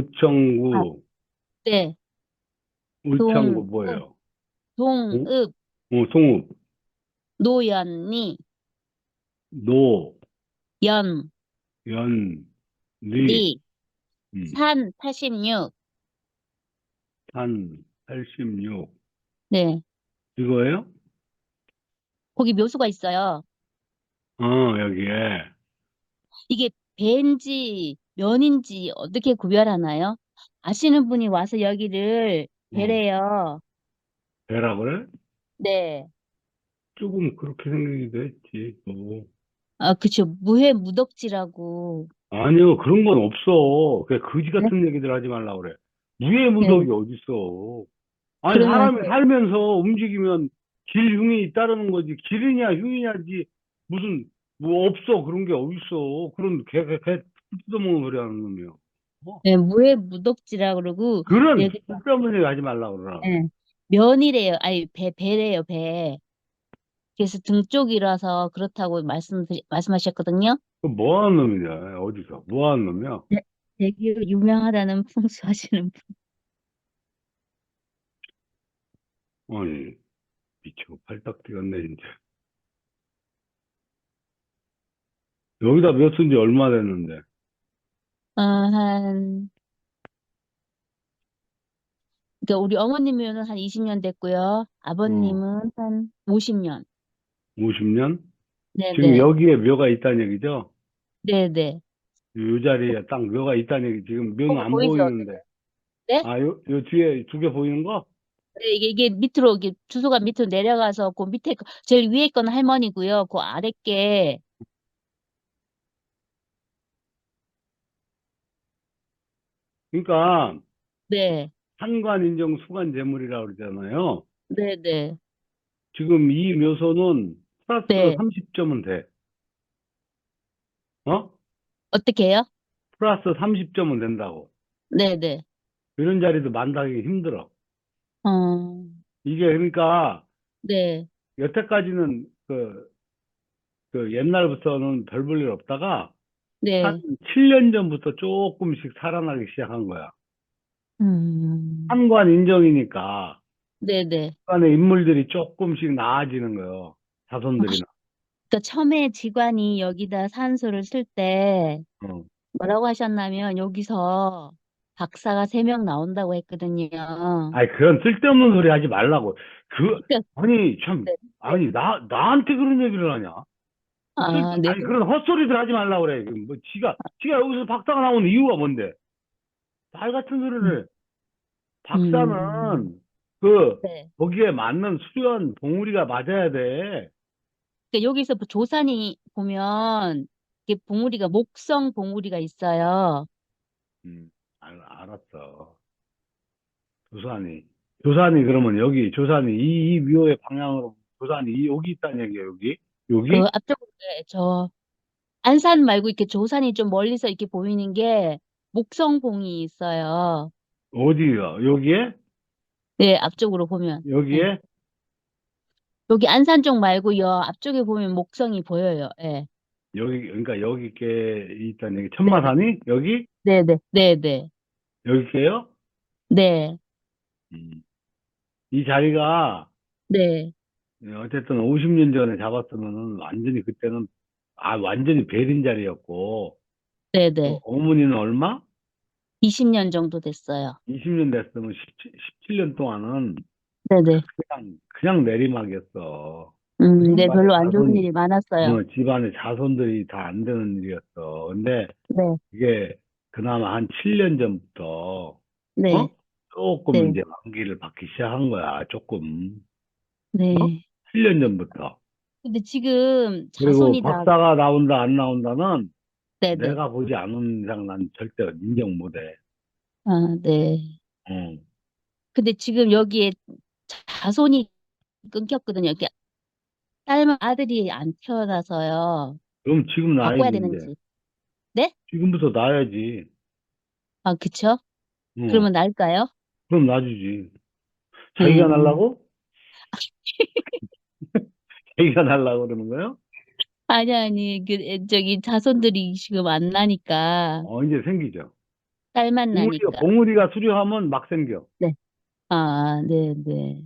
의청구, 네, 의청구 동, 뭐예요? 동읍, 어, 송읍, 노연리, 노, 연, 연, 리, 리, 음, 산 86. 산 86. 네, 이거예요? 거기 묘수가 있어요. 어, 여기에. 이게 배인지 면인지 어떻게 구별하나요? 아시는 분이 와서 여기를 어, 배래요. 배라 그래? 네. 조금 그렇게 생기기도 했지. 또. 아, 그쵸. 무해 무덕지라고. 아니요, 그런 건 없어. 그 거지 네? 같은 얘기들 하지 말라고 그래. 무예 네. 무덕이 어딨어. 아니, 그러면 사람이 살면서 움직이면 길 흉이 잇따르는 거지. 길이냐 흉이냐지. 무슨, 뭐 없어. 그런 게 어딨어. 그런 개, 개, 개 뜯어먹는 소리 하는 놈이요. 어? 네, 무해 무덕지라 그러고 그런 여기 쓸데없는 얘기 하지 말라고 그러라. 네, 면이래요. 아니 배 배래요, 배. 그래서 등 쪽이라서 그렇다고 말씀 말씀하셨거든요. 그뭐 하는 놈이냐, 어디서. 뭐 하는 놈이야? 네, 되게 유명하다는 풍수 하시는 분. 아니, 미치고 팔딱 뛰었네, 진짜. 여기다 몇 쓴지 얼마 됐는데. 어, 한 그러니까 우리 어머님은 한 20년 됐고요. 아버님은 한 50년. 50년? 네, 지금 네. 여기에 묘가 있다는 얘기죠? 네, 네. 요 자리에 딱 묘가 있다는 얘기. 지금 묘는 거기 안 보이죠? 보이는데. 네? 아, 요, 요 뒤에 두 개 보이는 거? 네, 이게, 이게 밑으로, 이게 주소가 밑으로 내려가서, 그 밑에, 거- 제일 위에 건 할머니고요. 그 아래 게, 그러니까, 네, 한관 인정 수관 재물이라고 그러잖아요. 네, 네, 지금 이 묘소는 플러스 네. 30점은 돼. 어? 어떻게 해요? 플러스 30점은 된다고. 네, 네. 이런 자리도 만나기 힘들어. 어, 이게 그러니까 네, 여태까지는 그, 그 옛날부터는 별 볼 일 없다가 네. 한 7년 전부터 조금씩 살아나기 시작한 거야. 음, 한관 인정이니까 네, 네. 한관의 인물들이 조금씩 나아지는 거예요. 자손들이나. 그러니까 처음에 직관이 여기다 산소를 쓸 때, 어. 뭐라고 하셨냐면, 여기서 박사가 세 명 나온다고 했거든요. 아니 그런 쓸데없는 소리 하지 말라고. 그 그러니까, 아니 참 네. 아니 나 나한테 그런 얘기를 하냐? 아, 쓸- 네. 아니 그런 헛소리들 하지 말라고 그래. 그뭐 지가 지가 여기서 박사가 나오는 이유가 뭔데? 말 같은 소리를 해. 박사는 그 네. 거기에 맞는 수련 봉우리가 맞아야 돼. 그러니까 여기서 뭐 조산이 보면 이게 봉우리가 목성 봉우리가 있어요. 음, 알, 알았어. 조산이. 조산이 그러면 여기, 조산이 이, 이 묘의 방향으로 조산이 이, 여기 있다는 얘기야, 여기? 여기? 그 앞쪽으로 네, 저 안산 말고 이렇게 조산이 좀 멀리서 이렇게 보이는 게 목성봉이 있어요. 어디야? 여기에? 네, 앞쪽으로 보면. 여기에? 여기 안산 쪽 말고 요 앞쪽에 보면 목성이 보여요. 예. 여기, 그러니까 여기 게 있다는 얘기. 천마산이? 여기? 네, 네, 네, 네. 여기 게요? 네, 음. 이 자리가 네. 어쨌든 50년 전에 잡았으면은 완전히 그때는 아 완전히 베린 자리였고 네, 네. 어, 어머니는 얼마? 20년 정도 됐어요. 20년 됐으면 17, 17년 동안은 네, 네. 그냥 그냥 내리막이었어. 음, 네, 집안에 별로 안 좋은 일이 많았어요. 어, 집안에 자손들이 다 안 되는 일이었어. 근데 네, 이게 그나마 한 7년 전부터 네, 어? 조금 네. 이제 만기를 받기 시작한 거야. 조금. 네. 어? 7년 전부터. 근데 지금 그리고 자손이 다, 박사가 나온다 안 나온다는 네, 네. 내가 보지 않은 이상 난 절대 인정 못해. 아, 네. 어. 근데 지금 여기에 자손이 끊겼거든요. 이렇게 딸만 아들이 안 태어나서요. 그럼 지금 바꿔야 나야지 이제. 되는지. 네? 지금부터 나야지. 아, 그쵸? 어. 그러면 날까요? 그럼 놔주지. 자기가 음. 날라고? 날라고 그러는 거예요? 아니, 아니, 그, 에, 저기 자손들이 지금 안 나니까. 어, 이제 생기죠. 딸만 봉우리가, 나니까. 봉우리가 수려하면 막 생겨. 아, 네, 네.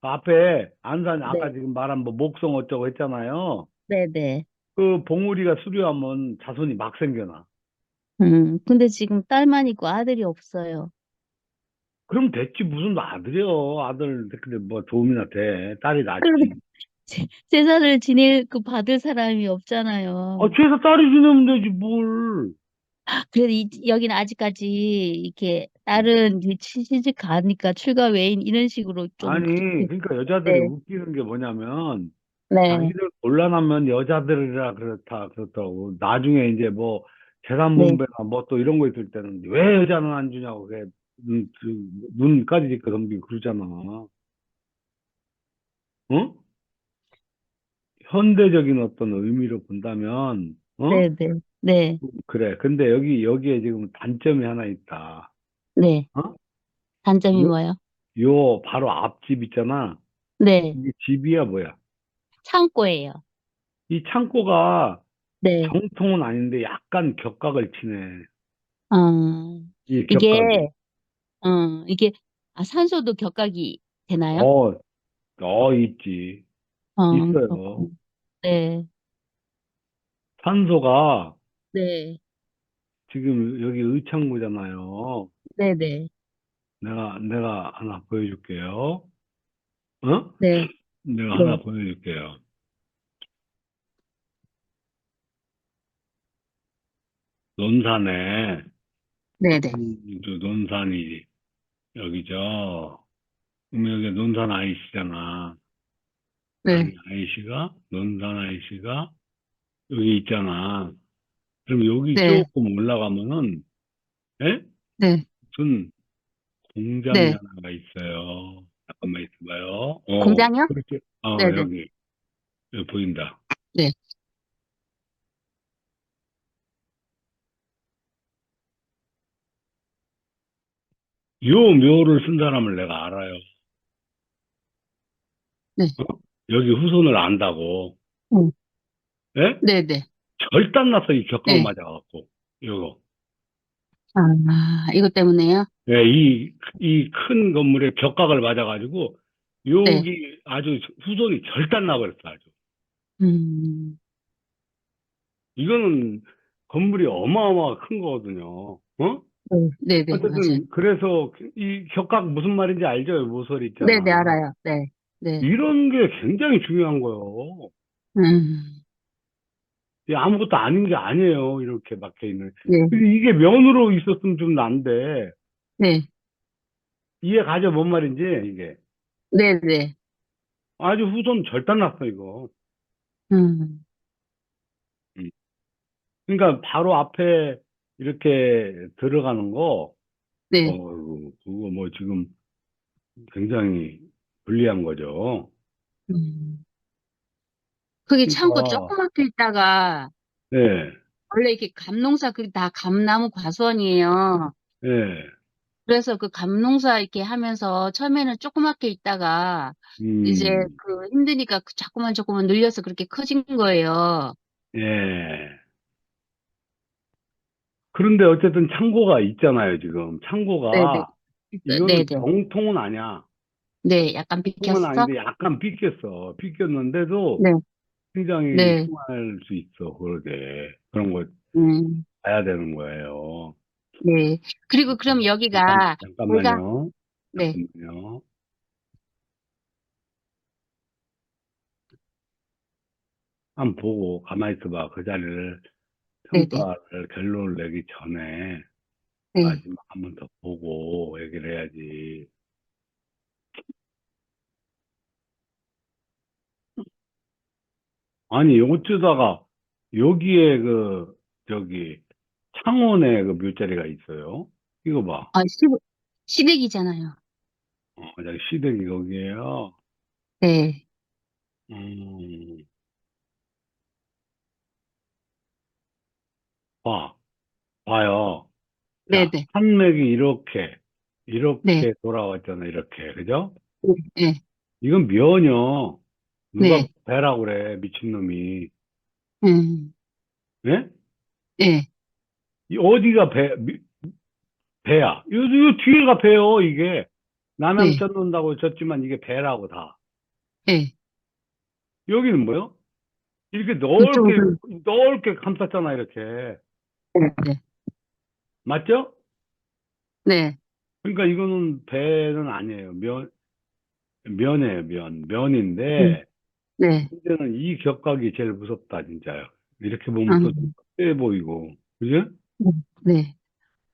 그 앞에 안산 아까 네. 지금 말한 뭐 목성 어쩌고 했잖아요. 네, 네. 그 봉우리가 수려하면 자손이 막 생겨나. 음, 근데 지금 딸만 있고 아들이 없어요. 그럼 됐지 무슨 아들이요. 아들 근데 뭐 도움이나 돼. 딸이 낫지. 제- 제사를 지낼 그 받을 사람이 없잖아요. 아, 죄서 딸이 지내면 되지 뭘. 그래도 이, 여기는 아직까지 이렇게 딸은 이제 시집 가니까 출가 외인 이런 식으로 좀 아니 그렇게 그러니까 여자들이 네. 웃기는 게 뭐냐면 네, 자기들 곤란하면 여자들이라 그렇다 그렇다고 나중에 이제 뭐 재산 네. 분배나 뭐 또 이런 거 있을 때는 왜 여자는 안 주냐고 그게 눈, 그, 눈까지 이렇게 덤비고 그러잖아. 어? 현대적인 어떤 의미로 본다면 어? 네, 네, 네, 그래. 근데 여기 여기에 지금 단점이 하나 있다. 네. 어? 단점이 요, 뭐예요? 요 바로 앞집 있잖아. 네, 이게 집이야 뭐야? 창고예요. 이 창고가 네, 정통은 아닌데 약간 격각을 치네. 어, 이 이게, 격각이. 어, 이게, 아, 산소도 격각이 되나요? 어, 어, 있지. 어, 있어요. 그렇군요. 네, 산소가 네, 지금 여기 의창구잖아요. 네, 네, 내가, 내가 하나 보여줄게요. 어? 네, 내가 하나 네, 보여줄게요. 논산에, 네, 네, 음, 저 논산이 여기죠. 그럼 여기 논산 IC잖아. 네, IC가, 논산 IC가 여기 있잖아. 그럼 여기 네, 조금 올라가면은, 예? 네, 무슨 공장 이 네. 하나가 있어요. 잠깐만 있어봐요. 어, 공장이요? 그렇게, 어, 네, 네, 여기, 여기 보인다. 네. 요 묘를 쓴 사람을 내가 알아요. 네. 어? 여기 후손을 안다고. 음. 예? 네, 네. 절단 났어, 이 격각 네. 맞아갖고. 요거. 아, 이것 때문에요? 예, 이, 이 큰 건물에 격각을 맞아가지고, 네. 여기 아주 후손이 절단 나버렸어, 아주. 음, 이거는 건물이 어마어마하게 큰 거거든요. 어? 네, 네, 네, 맞아요. 어쨌든 그래서 이 격각 무슨 말인지 알죠? 모서리 있잖아. 네, 네, 알아요. 네, 네. 이런 게 굉장히 중요한 거예요. 음, 이게 아무것도 아닌 게 아니에요. 이렇게 막혀 있는. 네, 이게 면으로 있었으면 좀 난데 네, 이해 가죠? 뭔 말인지 이게 네, 네. 아주 후손 절단 났어 이거. 음, 그러니까 바로 앞에 이렇게 들어가는 거, 네. 어, 그거 뭐 지금 굉장히 불리한 거죠. 음. 그게 창고 그러니까 조그맣게 있다가 네, 원래 이렇게 감농사 그게 다 감나무 과수원이에요. 네, 그래서 그 감농사 이렇게 하면서 처음에는 조그맣게 있다가 이제 음, 그 힘드니까 그 자꾸만 자꾸만 늘려서 그렇게 커진 거예요. 예. 그런데 어쨌든 창고가 있잖아요, 지금. 네네. 창고가 이거는 네네. 정통은 아니야. 네, 약간 통은 비켰어? 아닌데 약간 삐꼈어. 삐꼈는데도 네, 굉장히 네. 흉할 수 있어, 그러게. 그런 거 음, 봐야 되는 거예요. 네. 그리고 그럼 잠깐, 여기가 내가 잠깐만요. 네, 잠깐만요. 한번 보고 가만히 있어봐. 그 자리를 네네. 평가를 결론을 내기 전에 네. 마지막 한 번 더 보고 얘기를 해야지. 아니, 어쩌다가 여기에 그, 저기, 창원에 그 묘자리가 있어요. 이거 봐. 아, 시, 시댁이잖아요. 어, 저기 시댁이 거기에요. 네, 음, 봐, 봐요. 자, 네네. 산맥이 이렇게, 네, 이렇게 돌아왔잖아, 이렇게. 그죠? 네, 이건 면이요. 누가 네, 배라고 그래, 미친놈이. 음, 예? 네, 이 어디가 배, 미- 배야. 요, 요 뒤에가 배요, 이게. 남양 네. 쳤는다고 쳤지만 이게 배라고 다. 예. 여기는 뭐요? 이렇게 넓게, 이쪽은- 넓게 감쌌잖아, 이렇게. 네. 맞죠? 네. 그러니까 이거는 배는 아니에요. 면, 면이에요, 면. 면인데, 네. 문제는 이 격각이 제일 무섭다, 진짜요. 이렇게 보면 또 음, 세 보이고. 그죠? 네.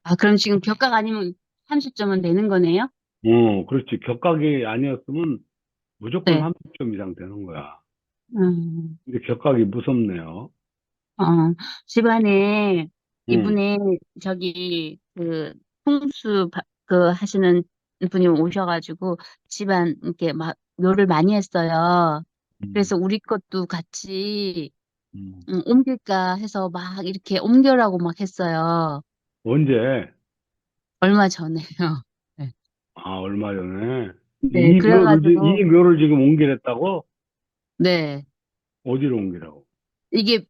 아, 그럼 지금 격각 아니면 30 점은 되는 거네요? 어, 그렇지. 격각이 아니었으면 무조건 네. 30 점 이상 되는 거야. 음, 근데 격각이 무섭네요. 어, 집안에 음. 이분의 저기 그 풍수 바- 그 하시는 분이 오셔 가지고 집안 이렇게 막 묘를 많이 했어요. 음, 그래서 우리 것도 같이 음. 음, 옮길까 해서 막 이렇게 옮겨라고 막 했어요. 언제? 얼마 전에요. 아, 얼마 전에. 네, 이 묘를, 지- 그래가지고 이 묘를 지금 옮기랬다고? 네, 어디로 옮기라고? 이게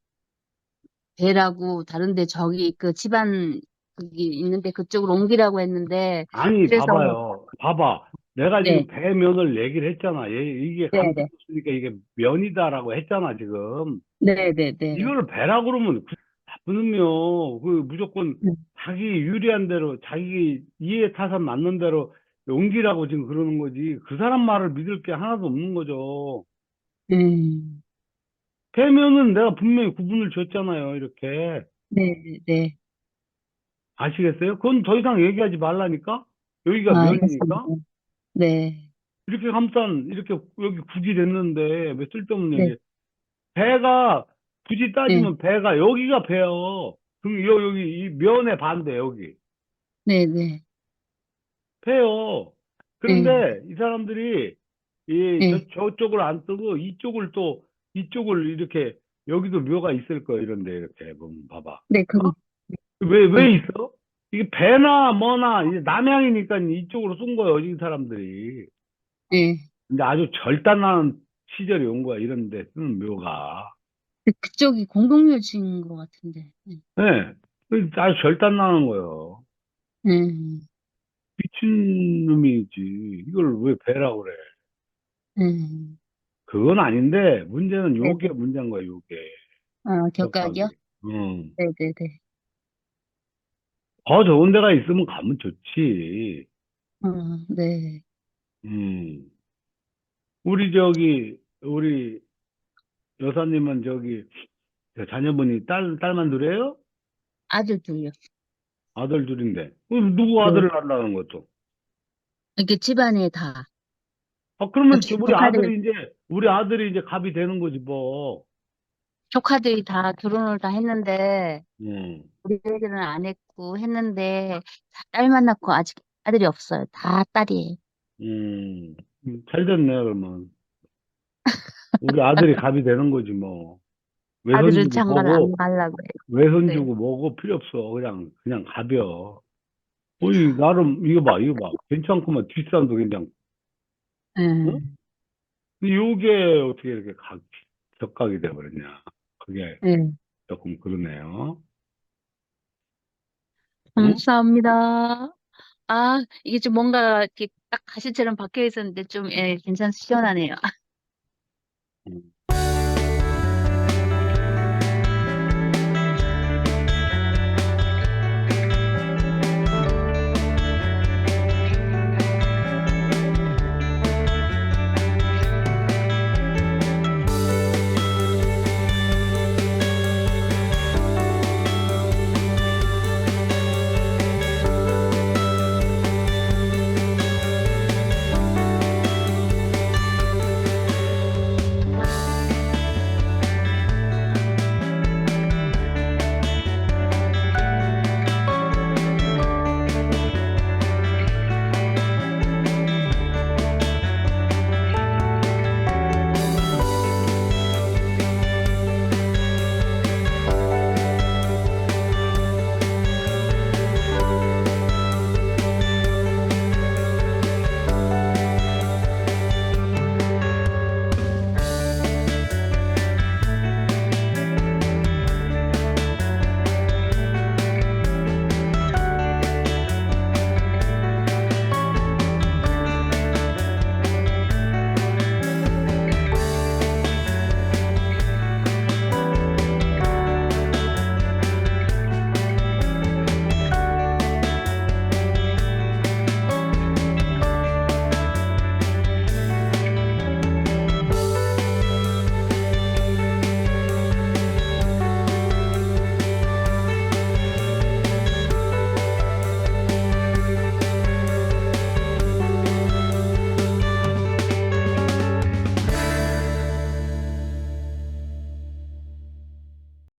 배라고 다른데 저기 그 집안 거기 있는데 그쪽으로 옮기라고 했는데 아니, 그래서- 봐봐요. 봐봐. 내가 지금 네. 배면을 얘기를 했잖아. 얘, 이게 네, 네. 감췄으니까 이게 면이다라고 했잖아, 지금. 네네네. 이거를 배라 그러면 그 나쁜 놈이요. 그 무조건 음. 자기 유리한 대로, 자기 이해 타산 맞는 대로 옮기라고 지금 그러는 거지. 그 사람 말을 믿을 게 하나도 없는 거죠. 음, 배면은 내가 분명히 구분을 줬잖아요, 이렇게. 네네. 아시겠어요? 그건 더 이상 얘기하지 말라니까? 여기가 아, 면이니까? 알겠습니다. 네. 이렇게 감싼, 이렇게 여기 굳이 됐는데, 왜 쓸데없는 네. 얘기. 배가, 굳이 따지면 배가, 여기가 배요. 그럼 여- 여기, 이 면의 반대, 여기. 네 네. 배요. 그런데 이 사람들이, 이, 네. 저, 저쪽을 안 뜨고, 이쪽을 또, 이쪽을 이렇게, 여기도 묘가 있을 거예요, 이런데, 이렇게 보면, 봐봐. 네, 그, 어? 왜, 왜 네. 있어? 이게 배나 뭐나, 이제 남양이니까 이쪽으로 쏜 거예요, 이 사람들이. 네. 근데 아주 절단나는 시절이 온 거야, 이런 데 쓰는 묘가. 그- 그쪽이 공동묘지인 것 같은데. 네. 예. 그 아주 절단나는 거예요. 음, 미친 놈이지. 이걸 왜 배라고 그래. 음. 그건 아닌데, 문제는 네. 요게 문제인 거야, 요게. 아, 격각이요? 응. 네네네. 더 좋은 데가 있으면 가면 좋지. 어, 네. 음. 우리 저기, 우리 여사님은 저기, 저 자녀분이 딸, 딸만 둘이에요? 아들 둘요. 아들 둘인데. 그럼 누구 아들을 낳으라는 것도? 이렇게 집안에 다. 아, 그러면 우리 조카들- 아들이 이제, 우리 아들이 이제 갑이 되는 거지, 뭐. 조카들이 다 결혼을 다 했는데, 음. 우리 애들은 안 했고 했는데, 다 딸만 낳고 아직 아들이 없어요. 다 딸이에요. 음, 음, 잘 됐네, 그러면. 우리 아들이 갑이 되는 거지, 뭐. 외손 아들은 주고 장가를 안 뭐고, 가려고 해요. 외손 네. 주고 뭐고 필요 없어. 그냥, 그냥 갑이여. 어이, 나름, 이거 봐, 이거 봐. 괜찮구만. 뒷산도 그냥. 음, 근데 요게 어떻게 이렇게 각, 격각이 돼버렸냐. 그게 네. 조금 그러네요. 감사합니다. 아, 이게 좀 뭔가 이렇게 딱 가시처럼 박혀 있었는데 좀, 예, 괜찮, 시원하네요. 음.